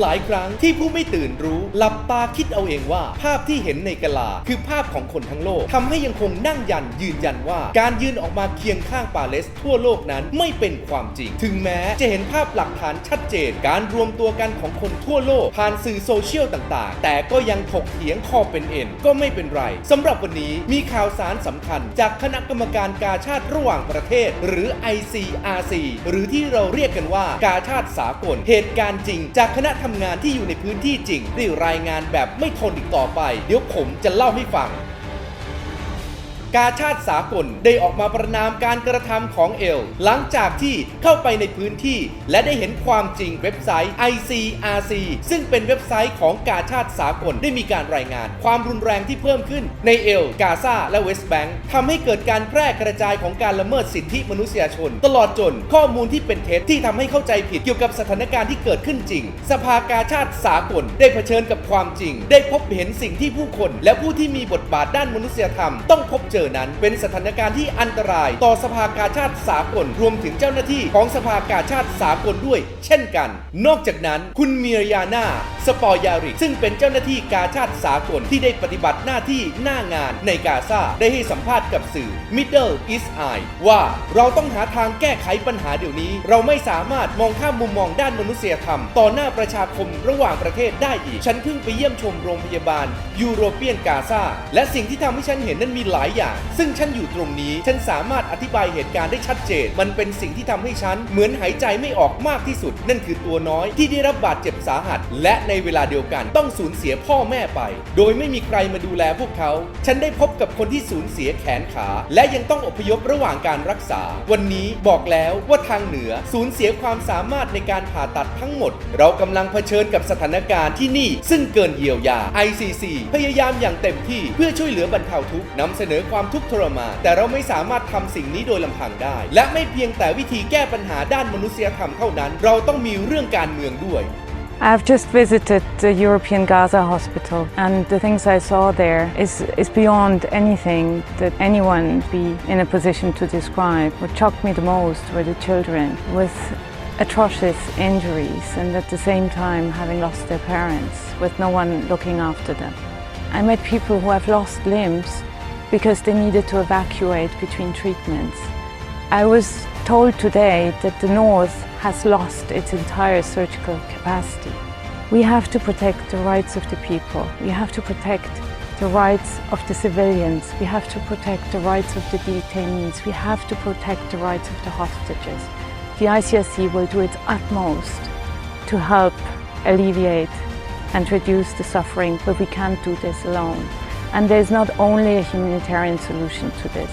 หลายครั้งที่ผู้ไม่ตื่นรู้หลับตาคิดเอาเองว่า ภาพที่เห็นในกะลา คือภาพของคนทั้งโลกทำให้ยังคงนั่งยันยืนยันว่า การยืนออกมาเคียงข้างปาเลสทั่วโลกนั้นไม่เป็นความจริง ถึงแม้จะเห็นภาพหลักฐานชัดเจน การรวมตัวกันของคนทั่วโลก ผ่านสื่อโซเชียลต่างๆ แต่ก็ยังถกเถียงคอเป็นเอ็นก็ไม่เป็นไรสำหรับวันนี้มีข่าวสารสำคัญ จากคณะกรรมการกาชาติระหว่างประเทศ หรือ ICRC หรือที่เราเรียกกันว่ากาชาติสากลเหตุการณ์จริง จากคณะทำงานที่อยู่ในพื้นที่จริงได้รายงานแบบไม่ทนอีกต่อไป เดี๋ยวผมจะเล่าให้ฟัง กาชาติสากลได้ออกมาประนามการกระทำของเอล หลังจากที่เข้าไปในพื้นที่ และได้เห็นความจริงเว็บไซต์ ICRC ซึ่งเป็นเว็บไซต์ของกาชาติสากลได้มีการรายงาน ความรุนแรงที่เพิ่มขึ้นในเอล กาซาและเวสต์แบงค์ทำให้เกิดการแพร่กระจายของการละเมิดสิทธิมนุษยชน ตลอดจนข้อมูลที่เป็นเท็จที่ทำให้เข้าใจผิดเกี่ยวกับสถานการณ์ที่เกิดขึ้นจริง สภากาชาติสากลได้เผชิญกับความจริง ได้พบเห็นสิ่งที่ผู้คน และผู้ที่มีบทบาทด้านมนุษยธรรมต้องพบเจอนั้น เป็นสถานการณ์ที่อันตรายต่อสภากาชาติสากลรวมถึงเจ้าหน้าที่ของสภากาชาติสากลด้วย เช่นกัน นอกจากนั้น คุณเมียร์ยาน่าสปอยาริกซึ่งเป็นเจ้าหน้าที่กาชาติสากลที่ได้ปฏิบัติหน้าที่หน้างานในกาซาได้ให้สัมภาษณ์กับสื่อ Middle East Eye ว่าเราต้องหาทางแก้ไขปัญหาเดี๋ยวนี้ เราไม่สามารถมองข้ามมุมมองด้านมนุษยธรรม ต่อหน้าประชาคมระหว่างประเทศได้อีก ฉันเพิ่งไปเยี่ยมชมโรงพยาบาลยูโรเปียนกาซาและสิ่งที่ทำให้ฉันเห็นนั้นมีหลายอย่างซึ่งฉันอยู่ตรงนี้ ฉันสามารถอธิบายเหตุการณ์ได้ชัดเจน มันเป็นสิ่งที่ทำให้ฉันเหมือนหายใจไม่ออกมากที่สุด นั่นคือตัวน้อยที่ได้รับบาดเจ็บสาหัส และในเวลาเดียวกันต้องสูญเสียพ่อแม่ไป โดยไม่มีใครมาดูแลพวกเขา ฉันได้พบกับคนที่สูญเสียแขนขา และยังต้องอพยพระหว่างการรักษา วันนี้บอกแล้วว่าทางเหนือสูญเสียความสามารถในการผ่าตัดทั้งหมด เรากำลังเผชิญกับสถานการณ์ที่นี่ ซึ่งเกินเยียวยา ICC พยายามอย่างเต็มที่เพื่อช่วยเหลือบรรเทาทุกข์นำเสนอความความทุกข์ทรมานแต่เราไม่สามารถทำสิ่งนี้โดยลำพังได้ และไม่เพียงแต่วิธีแก้ปัญหาด้านมนุษยธรรมเท่านั้น เราต้องมีเรื่องการเมืองด้วย I've just visited the European Gaza Hospital, and the things I saw there is, is beyond anything that anyone be in a position to describe. What shocked me the most were the children with atrocious injuries and at the same time having lost their parents with no one looking after them. I met people who have lost limbs because they needed to evacuate between treatments. I was told today that the North has lost its entire surgical capacity. We have to protect the rights of the people. We have to protect the rights of the civilians. We have to protect the rights of the detainees. We have to protect the rights of the hostages. The ICRC will do its utmost to help alleviate and reduce the suffering, but we can't do this alone. And there's not only a humanitarian solution to this,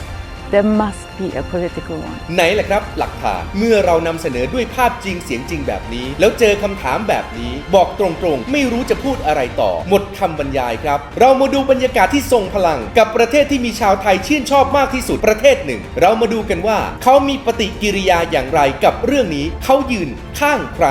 there must be a political one. ไหนล่ะครับ หลักฐานเมื่อเรานำเสนอด้วยภาพจริงเสียงจริงแบบนี้ แล้วเจอคำถามแบบนี้ บอกตรงๆ ไม่รู้จะพูดอะไรต่อ หมดคำบรรยายครับ เรามาดูบรรยากาศที่ทรงพลัง กับประเทศที่มีชาวไทยชื่นชอบมากที่สุดประเทศหนึ่ง เรามาดูกันว่า เขามีปฏิกิริยาอย่างไรกับเรื่องนี้ เขายืนข้างใคร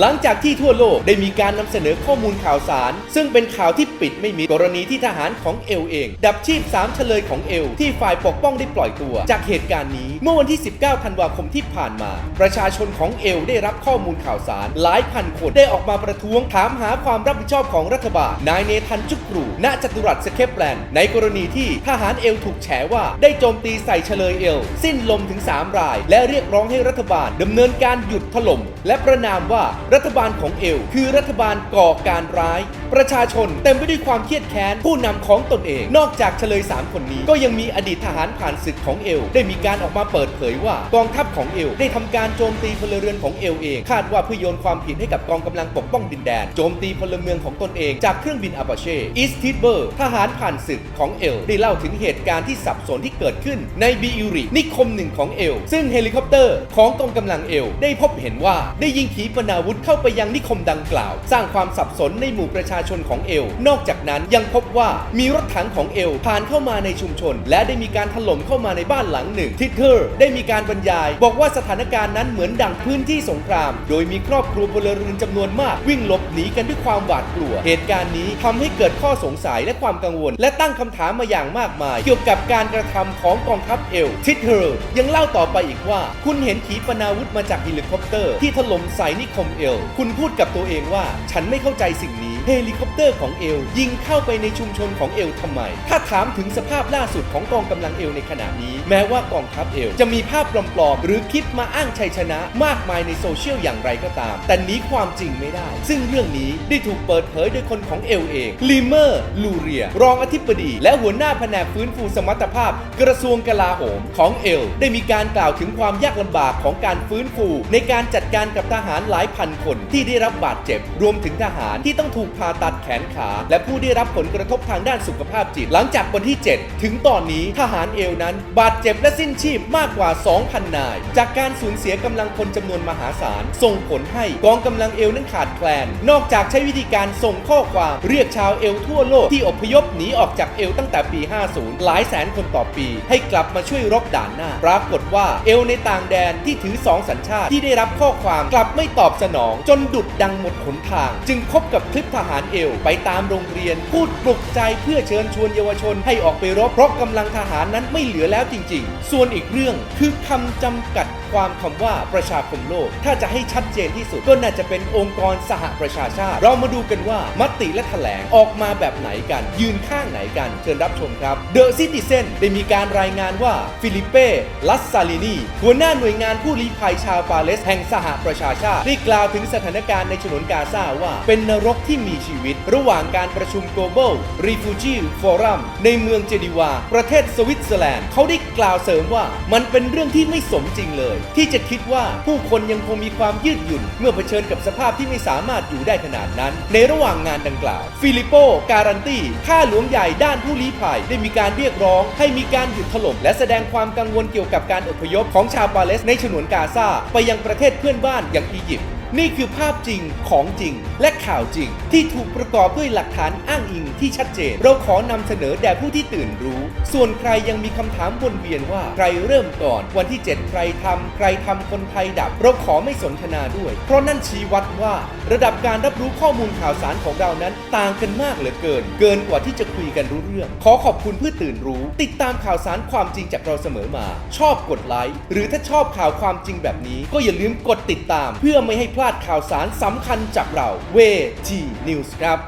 หลังจากที่ทั่วโลกได้มีการนำเสนอข้อมูลข่าวสาร ซึ่งเป็นข่าวที่ปิดไม่มีกรณีที่ทหารของเอลเอง ดับชีพสามเฉลยของเอล ที่ฝ่ายปกป้องได้ปล่อยตัว จากเหตุการณ์นี้เมื่อวันที่ 19 ธันวาคมที่ผ่านมา ประชาชนของเอลได้รับข้อมูลข่าวสาร หลายพันคนได้ออกมาประท้วงถามหาความรับผิดชอบของรัฐบาลนายเนทันจุกรูณจตุรัสสเคปแลนด์ในกรณีที่ทหารเอลถูกแฉว่าได้โจมตีใส่เฉลยเอล สิ้นลมถึง 3 ราย และเรียกร้องให้รัฐบาลดำเนินการหยุดถล่มและประนามว่ารัฐบาลของเอล คือรัฐบาลก่อการร้าย ประชาชนเต็มไปด้วยความเครียดแค้น ผู้นำของตนเอง นอกจากเฉลย 3 คนนี้ ก็ยังมีอดีตทหารผ่านศึกของเอล ได้มีการออกมาเปิดเผยว่ากองทัพของเอล ได้ทำการโจมตีพลเรือนของเอลเองคาดว่าเพื่อโยนความผิดให้กับกองกำลังปกป้องดินแดน โจมตีพลเมืองของตนเองจากเครื่องบินอาปาเช่อีสติเบอร์ทหารผ่านศึกของเอลได้เล่าถึงเหตุการณ์ที่สับสนที่เกิดขึ้นในบีอิรินิคมหนึ่งของเอล ซึ่งเฮลิคอปเตอร์ของกองกำลังเอล ได้พบเห็นว่าได้ยิงขีปนาวุธเข้าไปยังนิคมดังกล่าว สร้างความสับสนในหมู่ประชาชนของเอล นอกจากนั้นยังพบว่ามีรถถังของเอลผ่านเข้ามาในชุมชน และได้มีการถล่มเข้ามาในบ้านหลังหนึ่งทิเทอร์ได้มีการบรรยาย บอกว่าสถานการณ์นั้นเหมือนดังพื้นที่สงคราม โดยมีครอบครัวพลเรือนจำนวนมาก วิ่งหลบหนีกันด้วยความหวาดกลัว เหตุการณ์นี้ทำให้เกิดข้อสงสัยและความกังวล และตั้งคำถามมาอย่างมากมาย เกี่ยวกับการกระทำของกองทัพเอลทิเทอร์ยังเล่าต่อไปอีกว่า คุณเห็นขีปนาวุธมาจากเฮลิคอปเตอร์ ที่ถล่มใส่นิคมเอล คุณพูดกับตัวเองว่า ฉันไม่เข้าใจสิ่งนี้ เฮลิคอปเตอร์ของเอล ยิงเข้าไปในชุมชนของเอลทำไม ถ้าถามถึงสภาพล่าสุดของกองกำลังเอลในขณะนี้ แม้ว่ากองทัพเอล จะมีภาพปลอมๆ หรือคลิปมาอ้างชัยชนะ มากมายในโซเชียลอย่างไรก็ตาม แต่นี้ความจริงไม่ได้ ซึ่งเรื่องนี้ได้ถูกเปิดเผยโดยคนของเอลเองลิเมอร์ ลูเรีย รองอธิบดี และหัวหน้าแผนกฟื้นฟูสมรรถภาพ กระทรวงกลาโหมของเอล ได้มีการกล่าวถึงความยากลำบากของการฟื้นฟู ในการจัดการกับทหารหลายพันคนที่ได้รับบาดเจ็บ รวมถึงทหารที่ต้องถูกผ่าตัดแขนขา และผู้ได้รับผลกระทบทางด้านสุขภาพจิต หลังจากวันที่ 7 ถึงตอนนี้ทหารเอลนั้น บาดเจ็บและสิ้นชีพมากกว่า 2,000 นาย จากการสูญเสียกำลังคนจำนวนมหาศาล ส่งผลให้กองกำลังเอลนั้นขาดแคลน นอกจากใช้วิธีการส่งข้อความเรียกชาวเอลทั่วโลกที่อพยพหนีออกจากเอลตั้งแต่ปี 50 หลายแสนคนต่อปี ให้กลับมาช่วยรบด่านหน้า ปรากฏว่าเอลในต่างแดนที่ถือสองสัญชาติที่ได้รับข้อความกลับไม่ตอบสนองจนดุดดังหมดหนทาง จึงพบกับคลิปทหารเอลไปตามโรงเรียน พูดปลุกใจเพื่อเชิญชวนเยาวชนให้ออกไปรบเพราะกำลังทหารนั้นไม่เหลือแล้วจริง ๆ ส่วนอีกเรื่องคือคำจำกัดความคำว่าประชาคมโลก ถ้าจะให้ชัดเจนที่สุด ก็น่าจะเป็นองค์กรสหประชาชาติ เรามาดูกันว่ามติและแถลงออกมาแบบไหนกัน ยืนข้างไหนกัน เชิญรับชมครับ The Citizen ได้มีการรายงานว่าฟิลิปเป้ลัสซาลินีหัวหน้าหน่วยงานผู้ลี้ภัยชาวปาเลสแห่งสหประชาชาติได้กล่าวถึงสถานการณ์ในฉนวนกาซาว่า เป็นนรกที่มีชีวิต ระหว่างการประชุม Global Refugee Forum ในเมืองเจนีวา ประเทศสวิตเซอร์แลนด์เขาได้กล่าวเสริมว่ามันเป็นเรื่องที่ไม่สมจริงเลย ที่จะคิดว่าผู้คนยังคงมีความยืดหยุ่น เมื่อเผชิญกับสภาพที่ไม่สามารถอยู่ได้ขนาดนั้น ในระหว่างงานดังกล่าว ฟิลิปโป การันตีข้าหลวงใหญ่ด้านผู้ลี้ภัย ได้มีการเรียกร้อง ให้มีการหยุดถล่มและแสดงความกังวลเกี่ยวกับการอพยพของชาวปาเลสในฉนวนกาซาไปยังประเทศเพื่อนบ้านอย่างอียิปต์ นี่คือภาพจริงของจริง และข่าวจริง ที่ถูกประกอบด้วยหลักฐานอ้างอิงที่ชัดเจน เราขอนำเสนอแด่ผู้ที่ตื่นรู้ ส่วนใครยังมีคำถามวนเวียนว่าใครเริ่มก่อน วันที่ 7 ใครทำใครทำคนไทยดับ เราขอไม่สนทนาด้วย เพราะนั่นชี้วัดว่า ระดับการรับรู้ข้อมูลข่าวสารของเรานั้น ต่างกันมากเหลือเกิน เกินกว่าที่จะคุยกันรู้เรื่อง ขอขอบคุณเพื่อตื่นรู้ ติดตามข่าวสารความจริงจากเราเสมอมา ชอบกดไลค์หรือถ้าชอบข่าวความจริงแบบนี้ ก็อย่าลืมกดติดตามเพื่อไม่ให้พลาดลาดข่าวสารสำคัญจากเราเวทีนิวส์ครับ